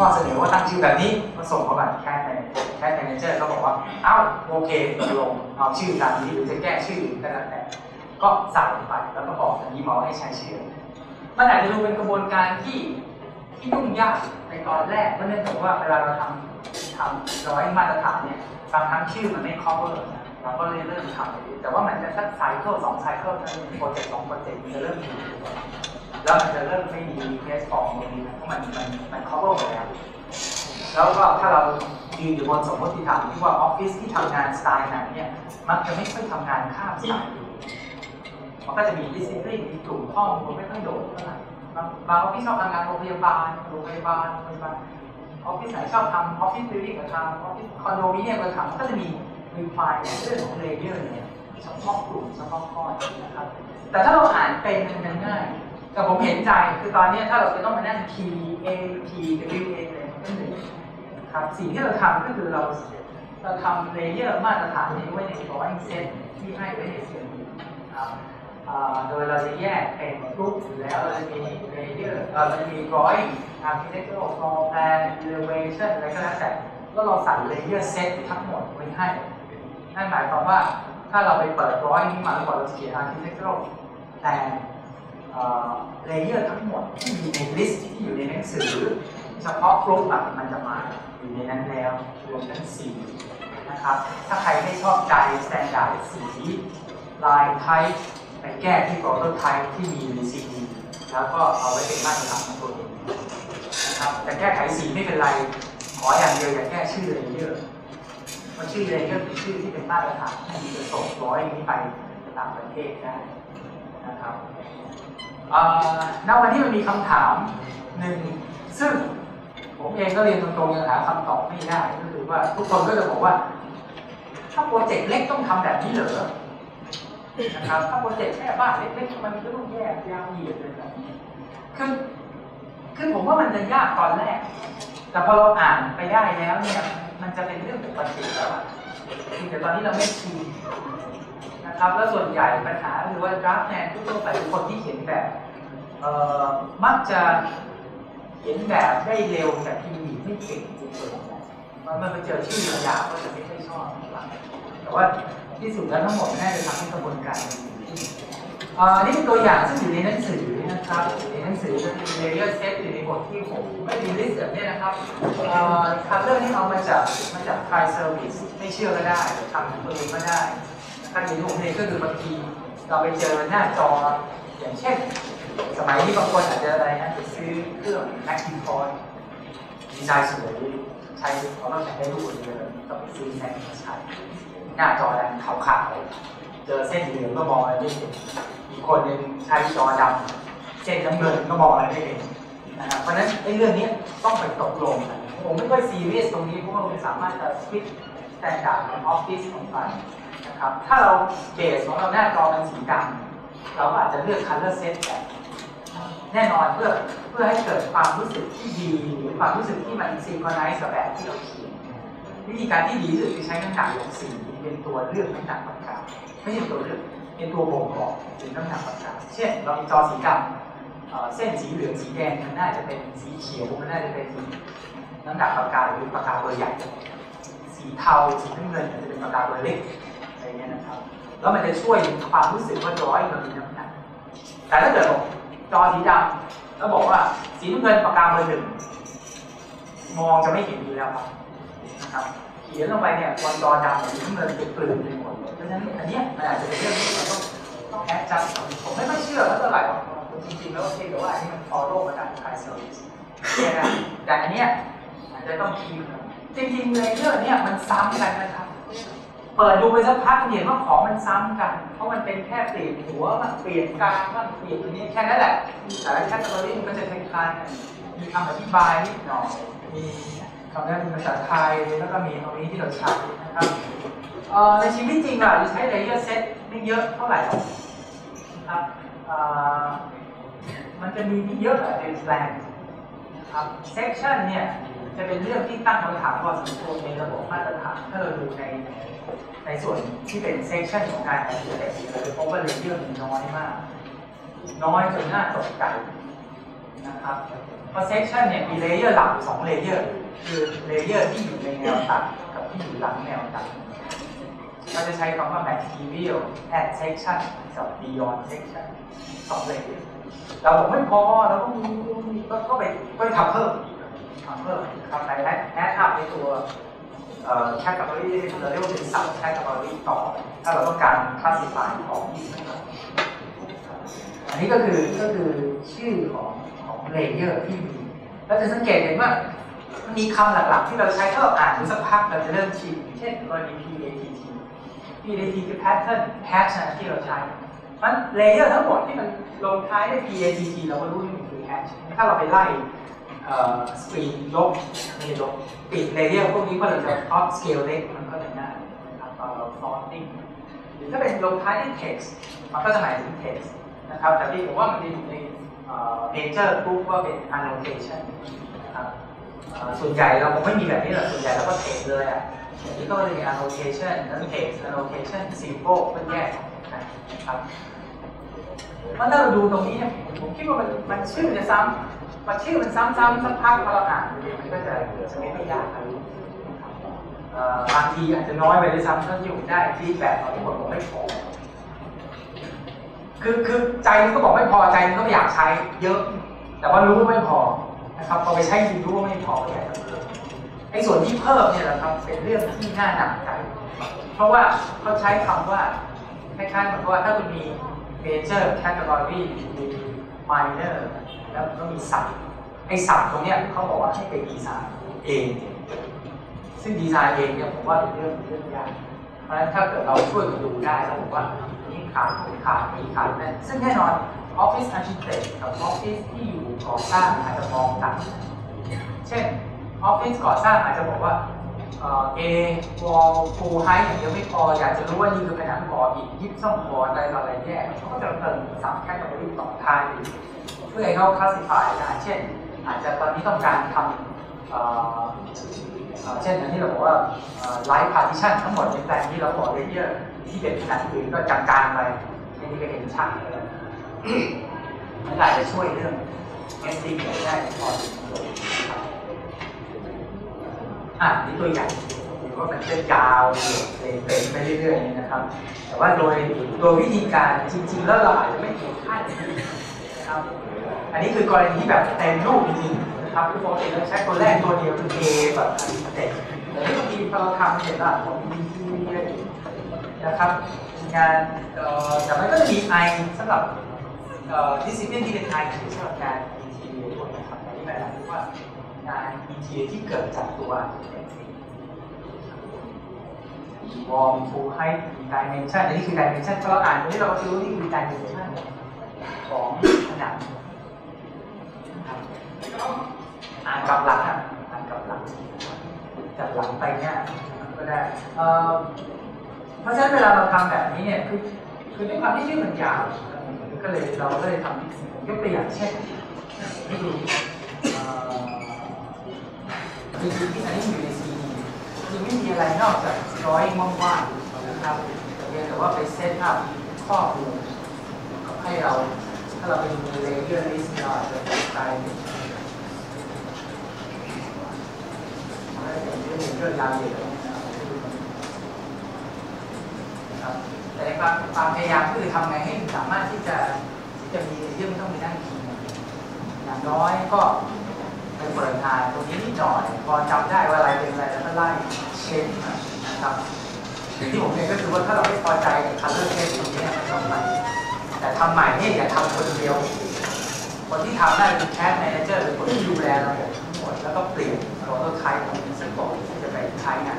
ข้อเสนอว่าตั้งชื่อแบบนี้ก็ส่งเข้าไปแคสในแคสแมเนเจอร์ก็บอกว่า เอ้าโอเคตกลงเอาชื่อตามนี้หรือจะแก้ชื่อก็แล้วแต่ก็ใส่ไปแล้วก็บอกอีเมลให้ใช้ชื่อมันอาจจะดูเป็นกระบวนการที่ที่ยุ่งยากในตอนแรกเพราะเนื่องจากว่าเวลาเราทำทำร้อยมาตรฐานเนี่ยบางครั้งชื่อมันไม่ cover นะเราก็เลยเริ่มทำแต่ว่ามันจะสักไซเคิลสองไซเคิลนั้นโปรเจกต์สองโปรเจกต์มันจะเริ่มมี แล้วมันจะเริ่มไม่มีเคสฟอร์มตรงนี้นะเพราะมันมันมัน cover หมดแล้วแล้วก็ถ้าเรายืนอยู่บนสมมติฐานที่ว่าออฟฟิศที่ทำงานสไตล์ไหนเนี่ยมักจะไม่ค่อยทำงานข้ามสายอยู่มันก็จะมีดิสซิปลินมีกลุ่มข้อมูลไม่ค่อยโดดเท่าไหร่บางบางออฟฟิศชอบทำงานโรงพยาบาลโรงพยาบาลโรงพยาบาลออฟฟิศไหนชอบทำออฟฟิศบิลดิ้งก็ทำออฟฟิศคอนโดมิเนียมก็ทำก็จะมีรีไฟล์เรื่องของเลเยอร์เนี่ยเฉพาะกลุ่มเฉพาะข้อนนะครับแต่ถ้าเราอ่านเป็นมันง่าย แต่ผมเห็นใจคือตอนนี้ถ้าเราจะต้องมานั่ง P A P W A อะไรมันก็เหนื่อยครับสิ่งที่เราทำก็คือเราเราทำเลเยอร์มาตรฐานนี้ไว้ใน drawing set ที่ให้ไว้ในเสียงครับโดยเราจะแยกเป็นกรุ๊ปอยู่แล้วเราจะมีเลเยอร์เราจะมี drawing architectural floor plan elevation อะไรก็แล้วแต่แล้วเราใส่เลเยอร์เซตทั้งหมดไว้ให้นั่นหมายความว่าถ้าเราไปเปิด drawing นี้มาแล้วก่อนเราจะเขียน architectural plan เล เลเยอร์ทั้งหมดที่มีในลิสต์ที่อยู่ในหนังสือ เฉพาะกลุ่มแบบมันจะมาอยู่ในนั้นแล้วรวมทั้งสีนะครับ ถ้าใครไม่ชอบใจสแตนดาร์ดสี ลายไทป์ไปแก้ที่โปรโตไทป์ที่มีในซีดีแล้วก็เอาไว้เป็นมาตรฐานของตัวเองนะครับแต่แก้ไขสีไม่เป็นไร ขออย่างเดียวอย่าแก้ชื่อเลเยอร์เพราะชื่อเลเยอร์เป็นชื่อที่เป็นมาตรฐานที่จะส่งร้อยนี้ไปต่างประเทศได้นะครับ ณวันนี้มันมีคำถามหนึ่งซึ่งผมเองก็เรียนตรงๆยังหาคำตอบไม่ได้ก็คือว่าทุกคนก็จะบอกว่า ถ้าโปรเจกต์เล็กต้องทำแบบนี้เหรอนะครับถ้าโปรเจกต์แค่บ้านเล็กๆมันจะต้องแยกยาวเหยียดเลยแบบนี้คือคือผมว่ามันจะยากตอนแรก แต่พอเราอ่านไปได้แล้วเนี่ย มันจะเป็นเรื่องปกติแล้วอะแต่ตอนนี้เราไม่ชิน นะครับ แล้วส่วนใหญ่ปัญหาคือว่าดราฟแมนทั่วไปทุกคนที่เขียนแบบมักจะเขียนแบบได้เร็วแต่พิมพ์ไม่เก่งจริงๆมันมันไปเจอชื่อยาวก็จะไม่ค่อยชอบหร่แต่ว่าที่สุดแล้วทั้งหมดน่าจะทำให้กระบวนการดีขึ้นอ่านี่เป็นตัวอย่างซึ่งอยู่ในหนังสือนะครับในหนังสือจะมี layer set อยู่ในบทที่ผมไม่มีลิสต์แบบนี้นะครับคัลเลอร์นี่เอามาจากมาจาก Try Service ไม่เชื่อก็ได้ทำเองก็ได้ ถ้าเห็นผมเองก็คือบางทีเราไปเจอหน้าจอ อย่างเช่น สมัยนี้บางคนอาจจะอะไรนะจะซื้อเครื่อง Macintosh ดีไซน์สวยใช้เขาต้องใช้ได้รูปเยต้องไปซื้อแม็กมาใช้หน้าจอแดงขาวๆเจอเส้นเหลืองก็มองอะไรไม่เห็นอีกคนหนึ่งใช้จอดำเส้นน้ำเงินก็มองอะไรไม่เห็นนะครับเพราะฉะนั้นไอ้เรื่องนี้ต้องไปตกลงกันผมไม่ค่อยซีเรียสตรงนี้เพราะว่ามันสามารถจะสวิตช์แตนดาร์ดของออฟฟิศของไป นะครับถ้าเราเบสของเราหน้าจอเป็นสีดำเราก็อาจจะเลือก color set แบบแน่นอนเพื่อเพื่อให้เกิดความรู้สึกที่ดีหรือความรู้สึกที่มันซิงโครไนซ์กับแบบที่เราเขียนวิธีการที่ดีที่สุดคือใช้น้ำหนักของสีเป็นตัวเลือกน้ำหนักปากกาไม่ใช่ตัวเลือกเป็นตัวบ่งบอกถึงน้ำหนักปากกาเช่น เรามีจอสีดำเส้นสีเหลืองสีแดงมันน่าจะเป็นสีเขียวมันน่าจะเป็นน้ำหนักปากกาหรือปากกาเบอร์ใหญ่สีเทาสีน้ำเงินจจะเป็นปากกาเบอร์เล็ก อะไรเงี้ยนะครับ แล้วมันจะช่วยความรู้สึกว่าร้อยมันมีน้ำหนักแต่ถ้าเกิดบอกจอสีดำแล้วบอกว่าสีน้ำเงินปากกาเบอร์หนึ่งมองจะไม่เห็นอยู่แล้วครับนะครับเขียนลงไปเนี่ยบนจอดำสีน้ำเงินเป็นกลืนไปหมดเพราะฉะนั้นอันเนี้ยมันอาจจะเป็นเรื่องที่เราต้องต้องแอดจัดผมไม่ค่อยเชื่อเท่าไหร่หรอกจริงๆแล้วโอเคแต่ว่าอันนี้มันฟอลโล่มาจากไทยเซอร์วิสนะแต่อันเนี้ยอาจจะต้องคีย์จริงๆเลยเรื่องเนี้ยมันซ้ำกันนะครับ ปิดดูไปสักพักเห็นว่าของมันซ้ำกัน เพราะมันเป็นแค่เปลี่ยนหัวมันเปลี่ยนกลางมันเปลี่ยนตัวนี้แค่นั้นแหละแต่ละแคตตาล็อมันก็จะคล้ายๆกันมีคำอธิบายนิดหน่อยมีคำแนะนำภาษาไทยแล้วก็มีตรงนี้ที่เราใช้นะครับในชีวิตจริงเราใช้เลเยอร์เซตไม่เยอะเท่าไหร่ครับมันจะมีที่เยอะแบบเป็นแปลงครับเซกชันเนี่ยจะเป็นเรื่องที่ตั้งคำถามพอสมควรในระบบมาตรฐานถ้าเราดูใน ในส่วนที่เป็นเซกชันของการแอนดิเรกเราจะพบว่าเลเยอร์มันน้อยมาก น้อยจนน่าตกใจนะครับเพราะ section เนี่ยมีเลเยอร์หลักสองเลเยอร์คือเลเยอร์ที่อยู่ในแนวตัดกับที่อยู่หลังแนวตัดเราจะใช้คำว่า material at section กับ beyond section สองเลเยอร์เราบอกไม่พอเราก็มีก็ไปก็ไปทำเพิ่มทำเพิ่มนะครับไปแอดอัพในตัว แคตตาล็อเราเรียกว่าเป็นสับแคตตาล็อต่อ ถ้าเราต้องการคลาสสิฟายของนะครับอันนี้ก็คือก็คือชื่อของของเลเยอร์ที่มีเราจะสังเกตเห็นว่ามันมีคำหลักๆ ที่เราใช้ถ้าเราอ่านดูสักพักเราจะเริ่มชินเช่นกรณี PATT PATT คือ pattern pattern ที่เราใช้มันเลเยอร์ทั้งหมดที่มันลงท้ายด้วย PATT เราก็รู้ว่ามันคือ hash ถ้าเราไปไล่ สกรีนลบไม่ลบปิดเลเยอร์พวกนี้ก็เราจะท็อปสเกลเล็กมันก็จะง่ายนะครับตอนเรา sorting หรือถ้าเป็นลงท้ายด้วย text มันก็จะหมายถึง text นะครับแต่ที่ผมว่ามันจะอยู่ใน nature ปุ๊บว่าเป็น annotation นะครับส่วนใหญ่เราคงไม่มีแบบนี้หรอกส่วนใหญ่เราก็ text เลยอะอันนี้ก็จะมี annotation แล้ว text annotation symbol ก็นแยกนะครับเพราะถ้าเราดูตรงนี้เนี่ยผมคิดว่ามันมันชื่อจะซ้ำ มันชื่อมันซ้ำๆสักพักพอเราอ่านมันก็จะจะไม่ไม่ยากครับบางทีอาจจะน้อยไปด้วยซ้ำเท่าที่ผมได้ฟีดแบ็กของที่ผมบอกไม่พอคือคือใจนึงก็บอกไม่พอใจนึงก็อยากใช้เยอะ แต่ว่ารู้ไม่พอนะครับพอไปใช้จริงรู้ว่าไม่พอก็อยากจะเพิ่มไอ้ส่วนที่เพิ่มเนี่ยนะครับเป็นเรื่องที่น่าหนักใจ เพราะว่าเขาใช้คำว่าคล้ายๆเหมือนว่าถ้าคุณมี major category มี minor แล้วมันก็มีสับไอ้สับตรงเนี้ยเขาบอกว่าให้ไปดีไซน์เอง ซึ่งดีไซน์เองเนี่ยผมว่าเป็นเรื่องเรื่องยากเพราะฉะนั้นถ้าเกิดเราช่วยกันดูได้แล้วผมว่านี่ขาดนี่ขาดนี่ขาดนั่นซึ่งแน่นอน Office Architect กับ Office ที่อยู่ก่อสร้างอาจจะมองต่างเช่น Office ก่อสร้างอาจจะบอกว่าเอวอลฟูไฮอย่างเดียวไม่พอ อยากจะรู้ว่านี่คือผนังก่ออีกยิบซ่องก่ออะไรต่ออะไรแยกเขาก็จะเติมสับแค่กับรีต่อท้าย เพื่อให้เขาคลาสสิฟายได้เช่น อาจจะตอนนี้ต้องการทำเช่นอันนี้เราบอกว่าไลฟ์พาร์ติชันทั้งหมดในแปลงที่เราบอกเลเยอร์ที่เป็นขนาดอื่นก็จัดการไปอันนี้ก็เห็นชัดเลยมันอาจจะช่วยเรื่องเอสติ้งได้พอสมควรอะนี่ตัวอย่างก็มันจะยาวเป็นไปเรื่อยๆนะครับ แต่ว่าโดยโดยวิธีการจริง ๆ แล้วเราอาจจะไม่ถึงขั้นนี้นะครับ อันนี้คือกรณีที่แบบเต็มรูปจริงๆนะครับคือปกติเราใช้ตัวแรกตัวเดียวคือ A แบบเต็มแต่ที่บางทีพอเราทำเสร็จแล้วผมมีที่นะครับงานแต่มันก็จะมี I สำหรับดิสซิ p ลินที่เป็น I คือสำหรับงาน ETA ด้วยนะครับอันนี้หมายถึงว่างาน ETA ที่เกิดจากตัววอร์มฟูให้มีดิเมนชันอันนี้คือดิเมนชันพอเราอ่านตรงนี้เราก็จะรู้นี่คือดิเมนชันของ อ่านกับหลังอ่านกับหลังจากหลังไปเนี่ยก็ได้เพราะฉะนั้นเวลาเราทำแบบนี้เนี่ยคือคือด้วยความที่ชื่อมันยาวก็เลยเราก็เลยทำยกตัวอย่างเช่นนี่ดูจริงๆที่อันนี้อยู่ในซีดีจริงไม่มีอะไรนอกจากร้อยว่างๆนะครับเพียงแต่ว่าไปเซตอัพข้อมูลให้เราถ้าเราไปดูในเลเยอร์ลิสต์เราอาจจะไปเป็น เรื่องราวเดียวนะครับแต่ในความความพยายามคือทำไงให้สามารถที่จะที่จะมีเรื่องไม่ต้องมีนั่งคิดอย่างน้อยก็ไปเปิดทานตรงนี้นิดหน่อย พอจำได้ว่าอะไรเป็นอะไรแล้วก็ไล่เช็คนะครับที่ผมเรียนก็คือว่าถ้าเราไม่พอใจกับคัลเลอร์เช็คตรงนี้มันต้องใหม่แต่ทำใหม่เนี่ยอย่าทำคนเดียว คนที่ทำได้เป็นแคสแมเนเจอร์หรือคนที่ดูแลระบบ แล้วก็เปลี่ยนตัวต้นไทยของอินสก่อนที่จะไปใช้งาน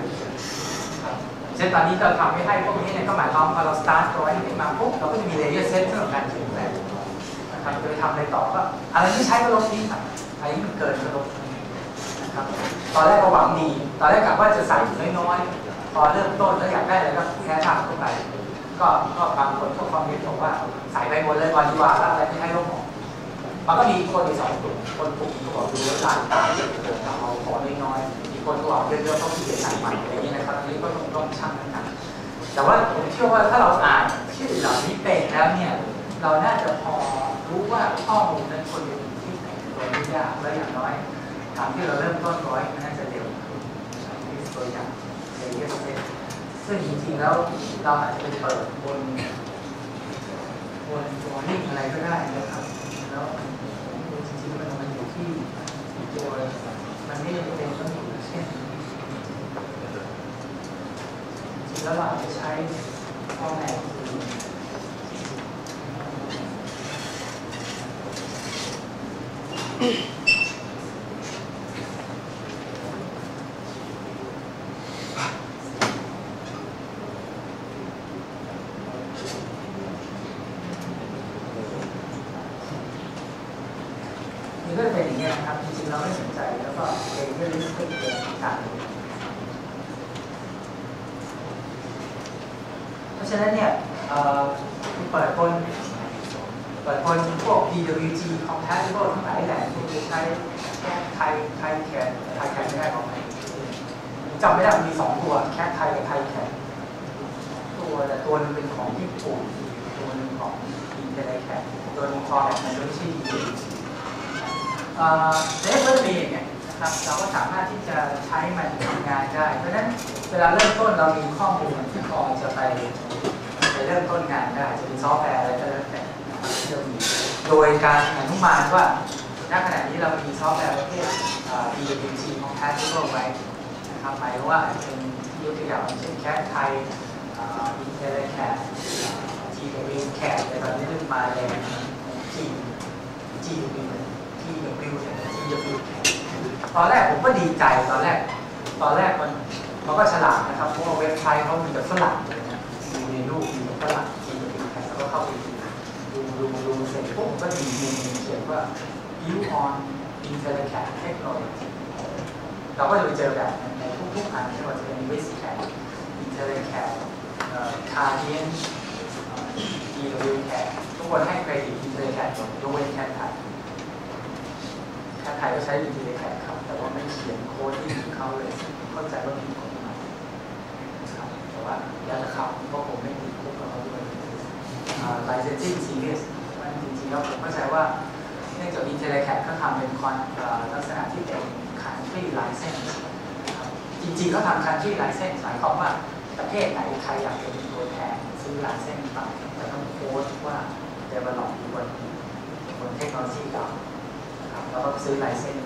เช่นตอนนี้เราทำให้ให้พวกนี้เนี่ยก็หมายความพอเราสตาร์ทตัวนี้ขึ้นมาปุ๊บเราก็จะมีเลเยอร์เซตสำหรับการเปลี่ยนแปลงนะครับโดยทำอะไรต่อก็อะไรที่ใช้ก็ลบทิ้งไปอะไรที่มันเกินก็ลบนะครับตอนแรกก็หวังดี ตอนแรกกะว่าจะใส่น้อยๆพอเริ่มต้นแล้วอยากได้อะไรก็แค่ทำเข้าไปก็ก็บางคนก็คอมเมนต์บอกว่าใส่ไปหมดเลยวันดีกว่าแล้วอะไรที่ให้ลบออก มันก็มีคนอีกสองกลุ่มคนกลุ่มก็บอกดูแล้วลายตาเยอะเกินเอาขอน้อยๆมีกคนก็บอกเยอะๆเขาขี้เกียใส่ใหม่อะไรอย่างนี้นะครับอันนี้ก็ต้องต้องช่างกันนะแต่ว่าผมเชื่อว่าถ้าเราอ่านชื่อเหล่านี้เป็นแล้วเนี่ยเราน่าจะพอรู้ว่าข้อมูลนั้นควรจะอยู่ที่ไหนยากแล้วอย่างน้อยทางที่เราเริ่มต้นร้อยน่าจะเร็วนี่คือตัวอย่างเซเยสเซซึ่งจริงๆแล้วเราอาจจะไปเปิดบนบนตัวนิ่งอะไรก็ได้นะครับ แล้วจริงๆมันมันอยู่ที่ตัวมันไม่จำเป็นต้องอยู่เช่นจริงแล้วเราจจะใช้พ่อแม่คือนี่ก็จะเป็นอย่างเงี้ยนะครับ จริงๆเราไม่สนใจแล้ว ก็เองก็ลิสต์เป็นเองต่างเพราะฉะนั้นเนี่ยเปิดบนเปิดบนพวก PWG compatible ทั้งหลายแหล่ที่จะใช้แคไทยไทยแคทไทยแคทไม่ได้ของไหนจำไม่ได้มีสองตัวแค่ไทยกับไทยแคทตัวแต่ตัวหนึงเป็นของญี่ปุ่นตัวหนึงของอินเทอร์เน็ตแคทตัวหนึงฟอร์แมตมันไม่ใช่เอ่อเรฟเวอร์บีเนี่ย นะครับเราก็สามารถที่จะใช้มันทำงานได้ เพราะฉะนั้นเวลาเริ่มต้นเรามีข้อมูลที่พอจะไปไปเริ่มต้นงานได้จะเป็นซอฟต์แวร์อะไรก็แล้วแต่นะครับที่เรามีโดยการอนุมานว่าณขณะนี้เรามีซอฟต์แวร์ประเภทเอ่อ DWG compatible ไว้นะครับหมายว่าเป็นยกตัวอย่างเช่นแคทไทยอินเทอร์เน็ตแคท GW แคทอะไรแบบนี้ขึ้นมาแรง G GW TW เนี่ย TW ตอนแรกผมก็ดีใจตอนแรก ตอนแรกมันมันก็ฉลาดนะครับเพราะว่าเว็บไซต์เขามีแต่ฝรั่งเลยนะมีในรูปมีแต่ฝรั่ง TW แล้วก็เข้าไปดูดูดูเสร็จปุ๊บก็มีเมนเขียนว่า View on IntelliCAD Technology เราก็จะไปเจอแบบนั้นในทุกๆอันไม่ว่าจะเป็น WizCAD IntelliCAD เอ่อ Cardian TWCAD ทุกคนให้เครดิต IntelliCAD หมดยกเว้นแค่ไทย ไทยก็ใช้อินเทอร์เน็ตแข่งครับ แต่ว่าไม่เขียนโค้ดที่ถึงเขาเลย เข้าใจว่าผิดกฎหมายครับแต่ว่าอยากจะขับเพราะผมไม่ติดคุกกับเขาด้วยไลเซนซิ่งซีเรียสมันจริงๆแล้วผมเข้าใจว่าเนื่องจากอินเทเน็ตแข่งเขาทำเป็นคอนลักษณะที่เป็นคันทรีไลเซนส์จริงๆเขาทำคันทรีไลเซนส์หมายความว่าประเทศไหนใครอยากเป็นตัวแทนซื้อไลเซนส์ไปแต่ต้องโค้ดว่าเดเวลลอปอยู่บนบนเทคโนโลยีเก่านะครับ แล้วก็ซื้อลเซนส์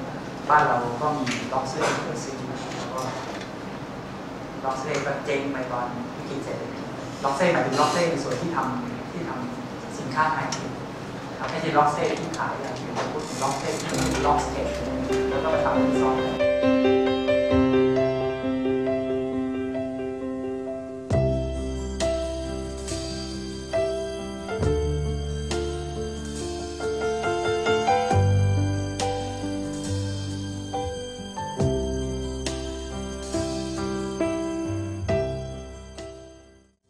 บ้านเราก็มีล็อกเซนเคยซื้อแล้วก็ล็อกเซนก็เจ๊งไปตอนวิกฤตเศรษฐกิจล็อกเซนหมายถึงล็อกเซนในส่วนที่ทำที่ทำสินค้าไฮเทคครับไม่ใช่ล็อกเซนที่ขายอย่างเดียวพูดถึงล็อกเซนที่เป็นล็อกสเก็ตแล้วก็ไปทำเป็นซอฟต์